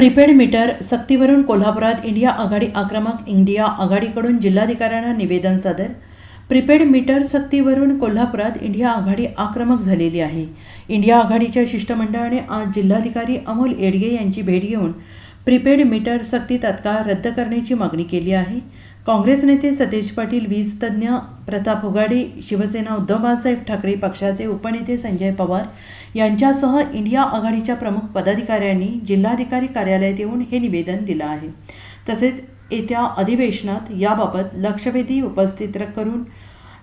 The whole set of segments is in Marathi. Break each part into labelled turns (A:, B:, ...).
A: प्रीपेड मीटर सक्तीवरून कोल्हापुरात इंडिया आघाडी आक्रमक इंडिया आघाडीकडून जिल्हाधिकाऱ्यांना निवेदन सादर. प्रीपेड मीटर सक्तीवरून कोल्हापुरात इंडिया आघाडी आक्रमक झालेली आहे. इंडिया आघाडीच्या शिष्टमंडळाने आज जिल्हाधिकारी अमोल येडगे यांची भेट घेऊन प्रीपेड मीटर सक्ती तात्काळ रद्द करण्याची मागणी केली आहे. काँग्रेस नेते सतेज पाटील वीज तज्ज्ञ प्रताप उगाडे शिवसेना उद्धव बाळासाहेब ठाकरे पक्षाचे उपनेते संजय पवार यांच्यासह इंडिया आघाडीच्या प्रमुख पदाधिकाऱ्यांनी जिल्हाधिकारी कार्यालयात येऊन हे निवेदन दिलं आहे. तसेच येत्या अधिवेशनात याबाबत लक्षवेधी उपस्थित करून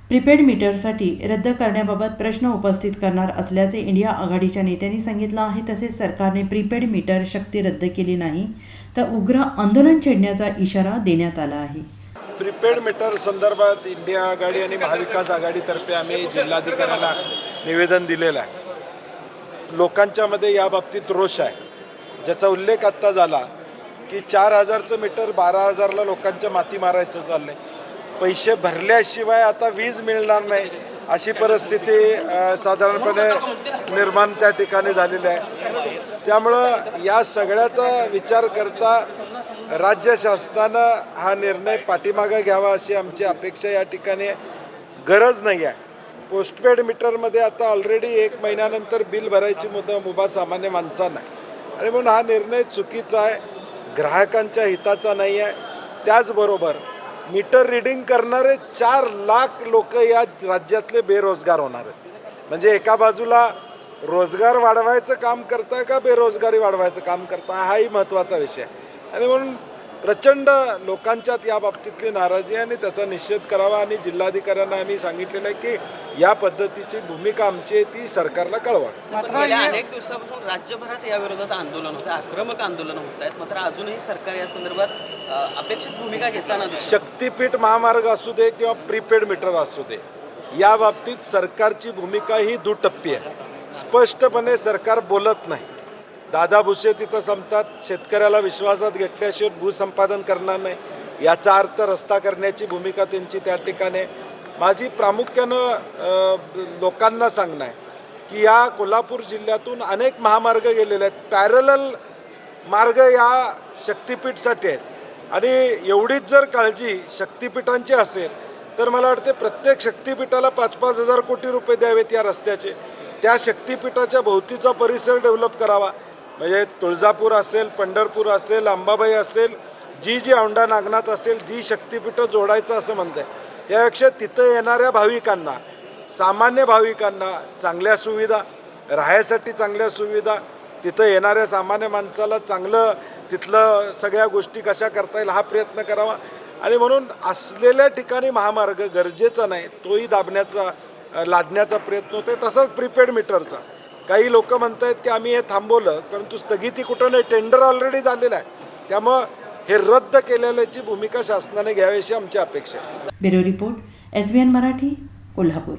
A: प्रीपेड मीटरसाठी रद्द करण्याबाबत प्रश्न उपस्थित करणार असल्याचे इंडिया आघाडीच्या नेत्यांनी सांगितलं आहे. तसेच सरकारने प्रीपेड मीटर शक्ती रद्द केली नाही तर उग्र आंदोलन छेडण्याचा इशारा देण्यात आला आहे.
B: प्रीपेड मीटर संदर्भात इंडिया आघाडी आणि महाविकास आघाडीतर्फे आम्ही जिल्हाधिकाऱ्यांना निवेदन दिलेलं आहे. लोकांच्यामध्ये या बाबतीत रोष आहे. ज्याचा उल्लेख आत्ता झाला की चार हजारचं मीटर बारा हजारला लोकांच्या माती मारायचं चाललं आहे पैसे भरल्याशिवाय आता वीज मिळणार नाही अशी परिस्थिती साधारणपणे निर्माण त्या ठिकाणी झालेली आहे. त्यामुळं या सगळ्याचा विचार करता राज्य शासनानं हा निर्णय पाठीमागं घ्यावा अशी आमची अपेक्षा या ठिकाणी गरज नाही आहे. पोस्टपेड मीटरमध्ये आता ऑलरेडी एक महिन्यानंतर बिल भरायची मुदत मुभा सामान्य माणसांना आहे. आणि म्हणून हा निर्णय चुकीचा आहे ग्राहकांच्या हिताचा नाही आहे. त्याचबरोबर मीटर रिडिंग करणारे चार लाख लोक या राज्यातले बेरोजगार होणार आहेत. म्हणजे एका बाजूला रोजगार वाढवायचं काम करता का बेरोजगारी वाढवायचं काम करता हाही महत्त्वाचा विषय आहे. आणि म्हणून प्रचंड लोकांच्यात या बाबतीतली नाराजी आहे आणि त्याचा निषेध करावा आणि जिल्हाधिकाऱ्यांना आम्ही सांगितलेलं आहे की या पद्धतीची भूमिका आमची आहे ती सरकारला कळवा.
C: गेल्या अनेक दिवसापासून राज्यभरात या विरोधात आंदोलन होतं आक्रमक आंदोलन होत आहेत. मात्र अजूनही सरकार या संदर्भात अपेक्षित भूमिका घेताना
B: शक्तीपीठ महामार्ग असू दे किंवा प्रीपेड मीटर असू दे या बाबतीत सरकारची भूमिका ही दुटप्पी आहे. स्पष्टपणे सरकार बोलत नाही. दादा भुसे तिथं संपतात. शेतकऱ्याला विश्वासात घेतल्याशिवाय भूसंपादन करणार नाही. याचा अर्थ रस्ता करण्याची भूमिका त्यांची त्या ठिकाणी माझी प्रामुख्यानं लोकांना सांगणं आहे की या कोल्हापूर जिल्ह्यातून अनेक महामार्ग गेलेले आहेत. पॅरलल मार्ग या शक्तिपीठसाठी आहेत. आणि एवढीच जर काळजी शक्तिपीठांची असेल तर मला वाटते प्रत्येक शक्तिपीठाला पाच पाच हजार कोटी रुपये द्यावेत या रस्त्याचे. त्या शक्तिपीठाच्या भोवतीचा परिसर डेव्हलप करावा. म्हणजे तुळजापूर असेल पंढरपूर असेल अंबाबाई असेल जी जी औंढा नागनाथ असेल जी शक्तिपीठं जोडायचं असं म्हणते यापेक्षा तिथं येणाऱ्या भाविकांना सामान्य भाविकांना चांगल्या सुविधा राहायसाठी चांगल्या सुविधा तिथं येणाऱ्या सामान्य माणसाला चांगलं तिथलं सगळ्या गोष्टी कशा करता येईल हा प्रयत्न करावा. आणि म्हणून असलेल्या ठिकाणी महामार्ग गरजेचा नाही तोही दाबण्याचा लादण्याचा प्रयत्न होतो तसंच प्रीपेड मीटरचा. काही लोक म्हणत आहेत की आम्ही हे थांबवलं परंतु स्थगिती कुठं नाही टेंडर ऑलरेडी झालेलं आहे. त्यामुळं हे रद्द केलेल्याची भूमिका शासनाने घ्यावी अशी आमची अपेक्षा आहे.
A: Bureau report S B N Marathi Kolhapur.